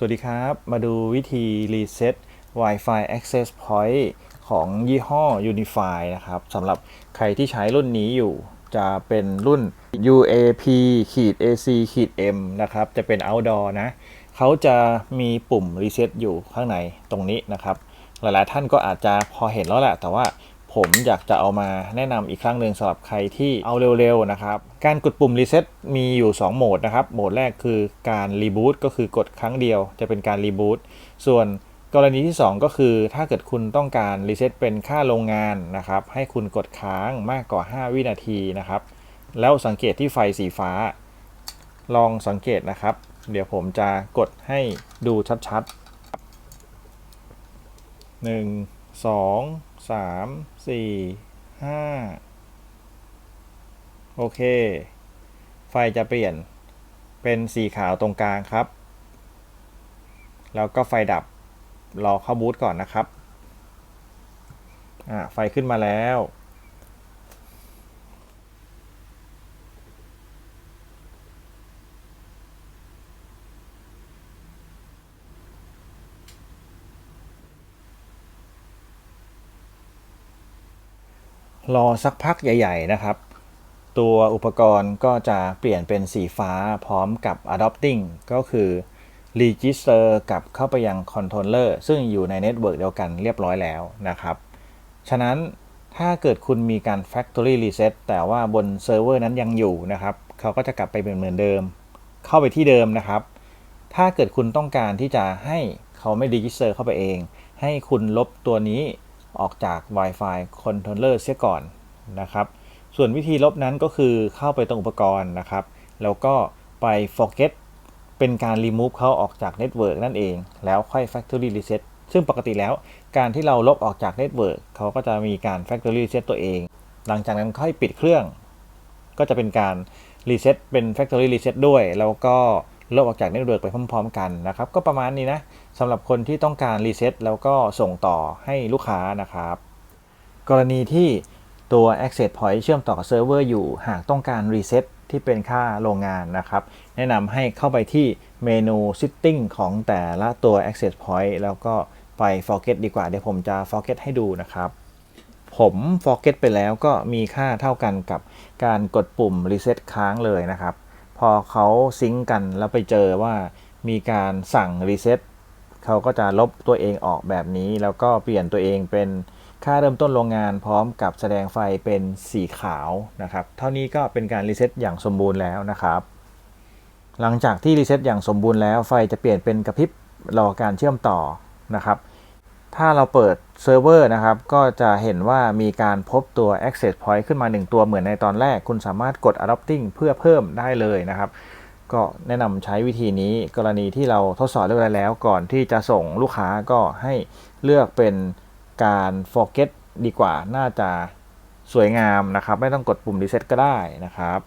สวัสดีครับ มาดูวิธีรีเซ็ต Wi-Fi Access Point ของยี่ห้อ Unify นะครับสำหรับใครที่ใช้รุ่นนี้อยู่ จะเป็นรุ่น UAP AC M นะครับ จะเป็น outdoor นะ เขาจะมีปุ่มรีเซ็ตอยู่ข้างในตรงนี้นะครับ หลายๆท่านก็อาจจะพอเห็นแล้วแหละ แต่ว่า ผมอยากจะเอามาแนะนำอีกครั้งหนึ่งสำหรับใครที่เอาเร็วๆนะครับ การกดปุ่มรีเซ็ตมีอยู่ 2 โหมดนะครับ โหมดแรกคือการรีบูตก็คือกดครั้งเดียวจะเป็นการรีบูตส่วนกรณีที่ 2 ก็คือถ้าเกิดคุณต้องการรีเซ็ตเป็นค่าโรงงานนะครับ ให้คุณกดค้างมากกว่า 5 วินาทีนะครับ แล้วสังเกตที่ไฟสีฟ้า ลองสังเกตนะครับ เดี๋ยวผมจะกดให้ดูชัดๆหนึ่ง สองสามสี่ห้าโอเค ไฟจะเปลี่ยนเป็นสีขาวตรงกลางครับ แล้วก็ไฟดับ รอเข้าบูตก่อนนะครับ อ่า ไฟขึ้นมาแล้ว รอสักพักใหญ่ ๆ นะครับ ตัวอุปกรณ์ก็จะเปลี่ยนเป็นสีฟ้าพร้อมกับ adopting ก็คือ register กับเข้าไปยัง controller ซึ่งอยู่ในเน็ตเวิร์กเดียวกันเรียบร้อยแล้วนะครับ ฉะนั้นถ้าเกิดคุณมีการ factory reset แต่ว่าบนเซิร์ฟเวอร์นั้นยังอยู่นะครับ เขาก็จะกลับไปเป็นเหมือนเดิม เข้าไปที่เดิมนะครับ ถ้าเกิดคุณต้องการที่จะให้เขาไม่ register เข้าไปเอง ให้คุณลบตัวนี้ ออกจาก Wi-Fi controller เสียก่อนนะครับ ส่วนวิธีลบนั้นก็คือเข้าไปตรงอุปกรณ์นะครับ แล้วก็ไป forget เป็นการ remove เขาออกจาก network นั่นเอง แล้วค่อย factory reset ซึ่งปกติแล้วการที่เราลบออกจาก network เขาก็จะมีการ factory reset ตัวเอง หลังจากนั้นค่อยปิดเครื่อง ก็จะเป็นการ reset เป็น factory reset ด้วย แล้วก็ ลบออกจาก network ไปพร้อมๆกันนะครับก็ประมาณนี้นะสำหรับคนที่ต้องการ reset แล้วก็ส่งต่อให้ลูกค้านะครับ กรณีที่ตัว access point เชื่อมต่อกับเซิร์ฟเวอร์อยู่หากต้องการ reset ที่เป็นค่าโรงงานนะครับ แนะนำให้เข้าไปที่เมนู setting ของแต่ละตัว access point แล้วก็ไป forget ดีกว่า เดี๋ยวผมจะ forget ให้ดูนะครับ ผม forget ไปแล้วก็มีค่าเท่ากันกับการกดปุ่ม reset ค้างเลยนะครับ พอเขาซิงก์กันแล้วไปเจอว่ามีการสั่ง reset เขาก็จะลบตัวเองออกแบบนี้ แล้วก็เปลี่ยนตัวเองเป็นค่าเริ่มต้นโรงงานพร้อมกับแสดงไฟเป็นสีขาวนะครับ เท่านี้ก็เป็นการรีเซ็ตอย่างสมบูรณ์แล้วนะครับ หลังจากที่รีเซ็ตอย่างสมบูรณ์แล้วไฟจะเปลี่ยนเป็นกระพริบรอการเชื่อมต่อนะครับ ถ้าเราเปิดเซิร์ฟเวอร์นะครับ ก็จะเห็นว่ามีการพบตัว access point ขึ้นมา 1 ตัวเหมือนในตอนแรก คุณสามารถกด adopting เพื่อเพิ่มได้เลยนะครับ ก็แนะนำใช้วิธีนี้กรณีที่เราทดสอบเรียบร้อยแล้ว ก่อนที่จะส่งลูกค้าก็ให้เลือกเป็นการ forget ดีกว่า น่าจะสวยงามนะครับ ไม่ต้องกดปุ่ม reset ก็ได้นะครับ